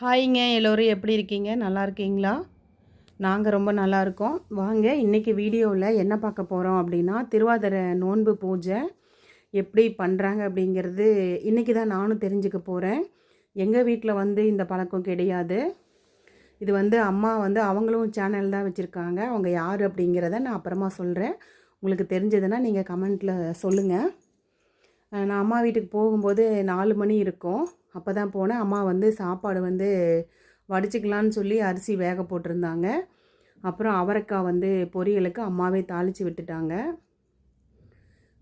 ஹாய்ங்க எல்லோரும் எப்படி இருக்கீங்க? நல்லா இருக்கீங்களா? நாங்கள் ரொம்ப நல்லா இருக்கோம். வாங்க இன்றைக்கி வீடியோவில் என்ன பார்க்க போகிறோம் அப்படின்னா திருவாதிரை நோன்பு பூஜை எப்படி பண்ணுறாங்க அப்படிங்கிறது இன்றைக்கி தான் நானும் தெரிஞ்சுக்க போகிறேன் எங்கள் வீட்டில் வந்து இந்த பழக்கம் கிடையாது. இது வந்து அம்மா வந்து அவங்களும் சேனல் தான் வச்சுருக்காங்க. அவங்க யார் அப்படிங்கிறத நான் அப்புறமா சொல்கிறேன் உங்களுக்கு தெரிஞ்சதுன்னா நீங்கள் கமெண்ட்டில் சொல்லுங்கள் நான் அம்மா வீட்டுக்கு போகும்போது நாலு மணி இருக்கும். அப்போ தான் போனேன். அம்மா வந்து சாப்பாடு வந்து வடிச்சிக்கலான்னு சொல்லி அரிசி வேக போட்டிருந்தாங்க. அப்புறம் அவரைக்காய் வந்து பொரியலுக்கு அம்மாவே தாளித்து விட்டுட்டாங்க.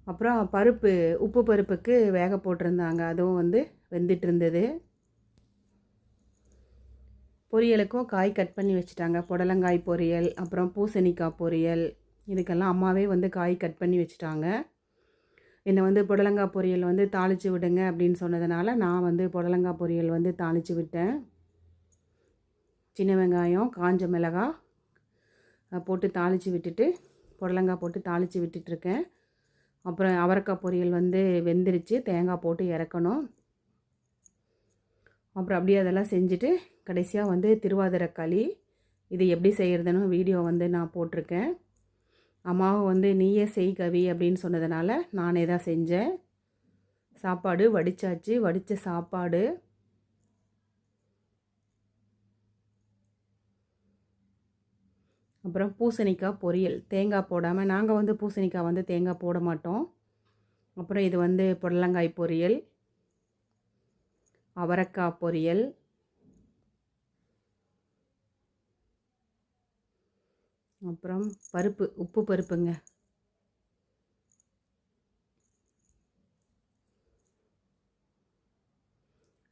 அப்புறம் பருப்பு உப்பு பருப்புக்கு வேக போட்டிருந்தாங்க. அதுவும் வந்து வெந்துட்டு இருந்தது பொரியலுக்கும் காய் கட் பண்ணி வச்சுட்டாங்க. புடலங்காய் பொரியல் அப்புறம் பூசணிக்காய் பொரியல் இதுக்கெல்லாம் அம்மாவே வந்து காய் கட் பண்ணி வச்சுட்டாங்க. என்னை வந்து புடலங்காய் பொரியல் வந்து தாளித்து விடுங்க அப்படின்னு சொன்னதுனால நான் வந்து புடலங்காய் பொரியல் வந்து தாளித்து விட்டேன். சின்ன வெங்காயம் காஞ்ச மிளகாய் போட்டு தாளித்து விட்டுட்டு புடலங்காய் போட்டு தாளித்து விட்டுட்ருக்கேன். அப்புறம் அவரைக்காய் பொரியல் வந்து வெந்துருச்சு தேங்காய் போட்டு இறக்கணும். அப்புறம் அப்படியே அதெல்லாம் செஞ்சுட்டு கடைசியாக வந்து திருவாதிரை களி இது எப்படி செய்கிறதுன்னு வீடியோ வந்து நான் போட்டிருக்கேன். அம்மாவும் வந்து நீயே செய் கவி அப்படின்னு சொன்னதுனால நானே தான் செஞ்சேன். சாப்பாடு வடிச்சாச்சு. வடித்த சாப்பாடு. அப்புறம் பூசணிக்காய் பொரியல். தேங்காய் போடாமல் நாங்கள் வந்து பூசணிக்காய் வந்து தேங்காய் போட மாட்டோம். அப்புறம் இது வந்து புடலங்காய் பொரியல். அவரைக்காய் பொரியல். அப்புறம் பருப்பு உப்பு பருப்புங்க.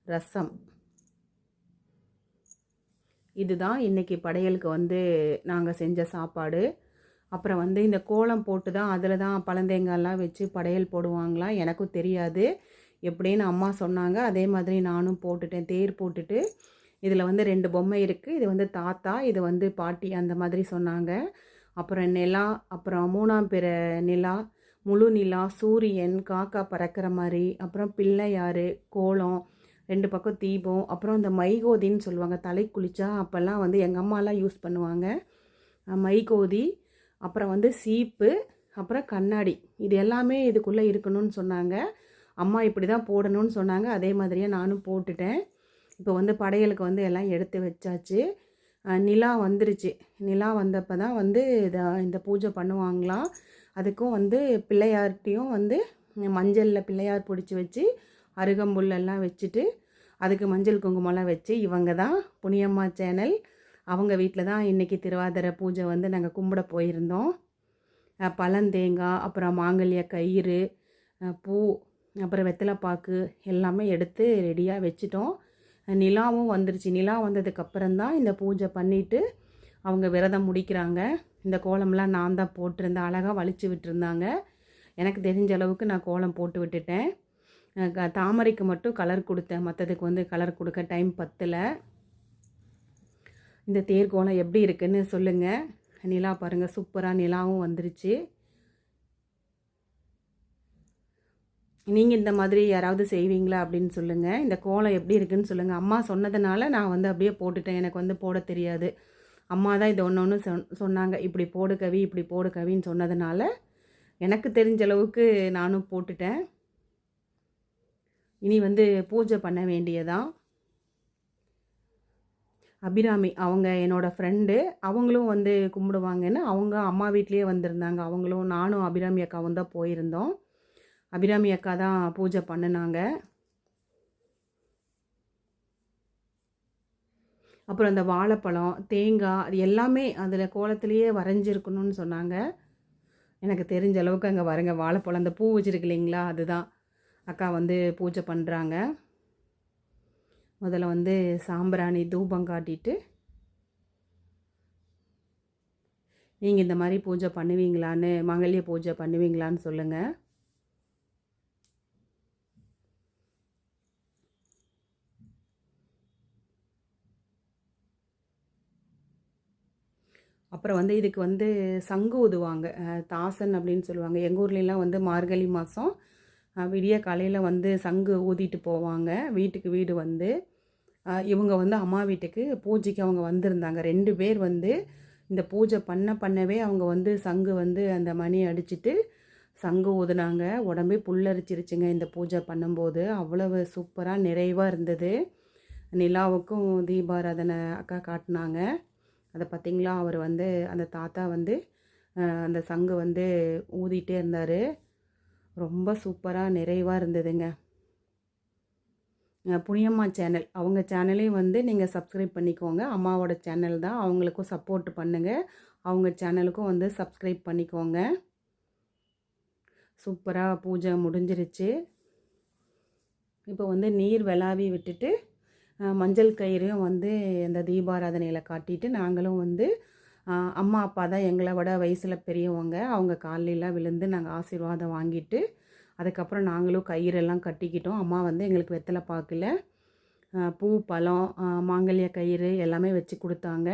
ரசம். இதுதான் இன்றைக்கி படையலுக்கு வந்து நாங்கள் செஞ்ச சாப்பாடு. அப்புறம் வந்து இந்த கோலம் போட்டு தான் அதில் தான் பழந்தேங்காய்லாம் வச்சு படையல் போடுவாங்களாம் எனக்கும் தெரியாது. எப்படின்னு அம்மா சொன்னாங்க. அதே மாதிரி நானும் போட்டுட்டேன். தேர் போட்டுட்டு இதில் வந்து ரெண்டு பொம்மை இருக்குது இது வந்து தாத்தா இது வந்து பாட்டி அந்த மாதிரி சொன்னாங்க. அப்புறம் நிலா அப்புறம் மூணாம் பிற நிலா முழு நிலா சூரியன் காக்கா பறக்கிற மாதிரி அப்புறம் பிள்ளையார் கோலம் ரெண்டு பக்கம் தீபம் அப்புறம் இந்த மைகோதின்னு சொல்லுவாங்க. தலை குளிச்சா அப்போல்லாம் வந்து எங்கள் அம்மாலாம் யூஸ் பண்ணுவாங்க. மைகோதி அப்புறம் வந்து சீப்பு அப்புறம் கண்ணாடி. இது எல்லாமே இதுக்குள்ளே இருக்கணும்னு சொன்னாங்க. அம்மா இப்படி தான் போடணும்னு சொன்னாங்க. அதே மாதிரியே நானும் போட்டுட்டேன். இப்போ வந்து படையலுக்கு வந்து எல்லாம் எடுத்து வச்சாச்சு. நிலா வந்துருச்சு. நிலா வந்தப்போ தான் வந்து இதை இந்த பூஜை பண்ணுவாங்களாம். அதுக்கும் வந்து பிள்ளையார்கிட்டையும் வந்து மஞ்சளில் பிள்ளையார் பிடிச்சி வச்சு அருகம்புல்லெல்லாம் வச்சுட்டு அதுக்கு மஞ்சள் குங்குமம்லாம் வச்சு இவங்க தான் புனியம்மா சேனல். அவங்க வீட்டில் தான் இன்றைக்கி திருவாதிரை பூஜை வந்து நாங்கள் கும்பிட போயிருந்தோம். பழந்தேங்காய் அப்புறம் மாங்கல்ய கயிறு பூ அப்புறம் வெத்தலைப்பாக்கு எல்லாமே எடுத்து ரெடியாக வச்சுட்டோம். நிலாவும் வந்துருச்சு. நிலா வந்ததுக்கப்புறம் தான் இந்த பூஜை பண்ணிவிட்டு அவங்க விரதம் முடிக்கிறாங்க. இந்த கோலம்லாம் நான் தான் போட்டிருந்தேன். அழகாக வலிச்சு விட்டுருந்தாங்க. எனக்கு தெரிஞ்ச அளவுக்கு நான் கோலம் போட்டு விட்டுட்டேன். க- தாமரைக்கு மட்டும் கலர் கொடுத்தேன். மற்றதுக்கு வந்து கலர் கொடுக்க டைம் பத்தலை. இந்த தேர் கோலம் எப்படி இருக்குன்னு சொல்லுங்கள் நிலா பாருங்கள் சூப்பராக நிலாவும் வந்துருச்சு. நீங்கள் இந்த மாதிரி யாராவது செய்வீங்களா அப்படின்னு சொல்லுங்கள் இந்த கோலம் எப்படி இருக்குன்னு சொல்லுங்கள் அம்மா சொன்னதுனால நான் வந்து அப்படியே போட்டுட்டேன். எனக்கு வந்து போட தெரியாது. அம்மா தான் இது ஒன்று ஒன்று சொன் சொன்னாங்க. இப்படி போடு கவி இப்படி போடு கவின்னு சொன்னதுனால எனக்கு தெரிஞ்ச அளவுக்கு நானும் போட்டுட்டேன். இனி வந்து பூஜை பண்ண வேண்டியதான் அபிராமி அவங்க என்னோட ஃப்ரெண்டு அவங்களும் வந்து கும்பிடுவாங்கன்னு அவங்க அம்மா வீட்லேயே வந்திருந்தாங்க. அவங்களும் நானும் அபிராமி அக்காவும் தான் போயிருந்தோம். அபிராமி அக்கா தான் பூஜை பண்ணினாங்க. அப்புறம் இந்த வாழைப்பழம் தேங்காய் அது எல்லாமே அதில் கோலத்திலேயே வரைஞ்சிருக்கணும்னு சொன்னாங்க. எனக்கு தெரிஞ்ச அளவுக்கு அங்கே வரங்க வாழைப்பழம் அந்த பூ வச்சுருக்கு இல்லைங்களா அதுதான். அக்கா வந்து பூஜை பண்ணுறாங்க முதல்ல வந்து சாம்பிராணி தூபம் காட்டிட்டு நீங்கள் இந்த மாதிரி பூஜை பண்ணுவீங்களான்னு மங்கல்ய பூஜை பண்ணுவீங்களான்னு சொல்லுங்கள் அப்புறம் வந்து இதுக்கு வந்து சங்கு ஊதுவாங்க. தாசன் அப்படின்னு சொல்லுவாங்க. எங்கள் ஊர்லெலாம் வந்து மார்கழி மாதம் விடிய காலையில் வந்து சங்கு ஊதிட்டு போவாங்க. வீட்டுக்கு வீடு வந்து. இவங்க வந்து அம்மா வீட்டுக்கு பூஜைக்கு அவங்க வந்திருந்தாங்க. ரெண்டு பேர் வந்து இந்த பூஜை பண்ண பண்ணவே அவங்க வந்து சங்கு வந்து அந்த மணி அடிச்சிட்டு சங்கு ஊதுனாங்க. உடம்பே புல்லரிச்சிருச்சுங்க இந்த பூஜை பண்ணும்போது. அவ்வளவு சூப்பராக நிறைவாக இருந்தது. நிலாவுக்கும் தீபாராதனை அக்கா காட்டினாங்க. அதை பார்த்தீங்களா அவர் வந்து அந்த தாத்தா வந்து அந்த சங்கு வந்து ஊதிட்டே இருந்தார். ரொம்ப சூப்பராக நிறைவாக இருந்ததுங்க. புனியம்மா சேனல். அவங்க சேனலையும் வந்து நீங்கள் சப்ஸ்கிரைப் பண்ணிக்கோங்க. அம்மாவோட சேனல் தான். அவங்களுக்கும் சப்போர்ட் பண்ணுங்கள் அவங்க சேனலுக்கும் வந்து சப்ஸ்கிரைப் பண்ணிக்கோங்க. சூப்பராக பூஜை முடிஞ்சிருச்சு. இப்போ வந்து நீர் விளாவி விட்டுட்டு மஞ்சள் கயிறையும் வந்து இந்த தீபாராதனையில் காட்டிட்டு நாங்களும் வந்து அம்மா அப்பா தான் எங்களை விட வயசில் பெரியவங்க. அவங்க காலையெல்லாம் விழுந்து நாங்கள் ஆசீர்வாதம் வாங்கிட்டு அதுக்கப்புறம் நாங்களும் கயிறெல்லாம் கட்டிக்கிட்டோம். அம்மா வந்து எங்களுக்கு வெத்தலை பார்க்கல பூ பழம் மாங்கல்ய கயிறு எல்லாமே வச்சு கொடுத்தாங்க.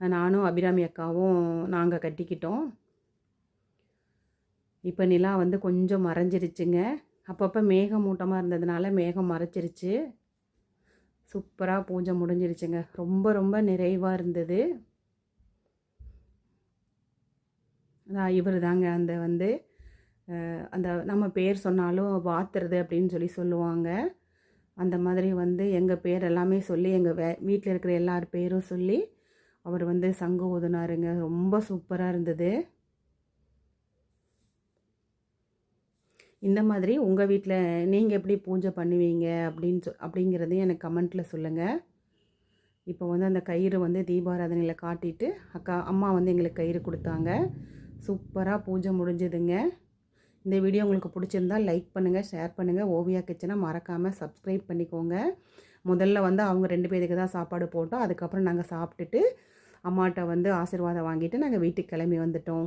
நானும் அபிராமி அக்காவும் நாங்கள் கட்டிக்கிட்டோம். இப்போ நிலா வந்து கொஞ்சம் மறைஞ்சிருச்சுங்க. அப்பப்போ மேகம் மூட்டமாக இருந்ததுனால மேகம் மறைச்சிருச்சு. சூப்பராக பூஜை முடிஞ்சிருச்சுங்க. ரொம்ப ரொம்ப நிறைவாக இருந்தது. இவர் தாங்க அந்த வந்து அந்த நம்ம பேர் சொன்னாலும் வாத்துறது அப்படின்னு சொல்லி சொல்லுவாங்க. அந்த மாதிரி வந்து எங்கள் பேர் எல்லாமே சொல்லி எங்கள் வே வீட்டில் இருக்கிற எல்லார் பேரும் சொல்லி அவர் வந்து சங்கு ஊதுனாருங்க. ரொம்ப சூப்பராக இருந்தது. இந்த மாதிரி உங்கள் வீட்டில் நீங்கள் எப்படி பூஜை பண்ணுவீங்க அப்படின்னு சொ அப்படிங்கிறதையும் எனக்கு கமெண்ட்டில் சொல்லுங்கள் இப்போ வந்து அந்த கயிறு வந்து தீபாராதனையில் காட்டிட்டு அக்கா அம்மா வந்து எங்களுக்கு கயிறு கொடுத்தாங்க. சூப்பராக பூஜை முடிஞ்சதுங்க. இந்த வீடியோ உங்களுக்கு பிடிச்சிருந்தா லைக் பண்ணுங்கள் ஷேர் பண்ணுங்கள் ஓவியா கிச்சனை மறக்காமல் சப்ஸ்கிரைப் பண்ணிக்கோங்க. முதல்ல வந்து அவங்க ரெண்டு பேருக்கு தான் சாப்பாடு போட்டோம். அதுக்கப்புறம் நாங்கள் சாப்பிட்டுட்டு அம்மாட்ட வந்து ஆசீர்வாதம் வாங்கிட்டு நாங்கள் வீட்டுக்கு கிளம்பி வந்துட்டோம்.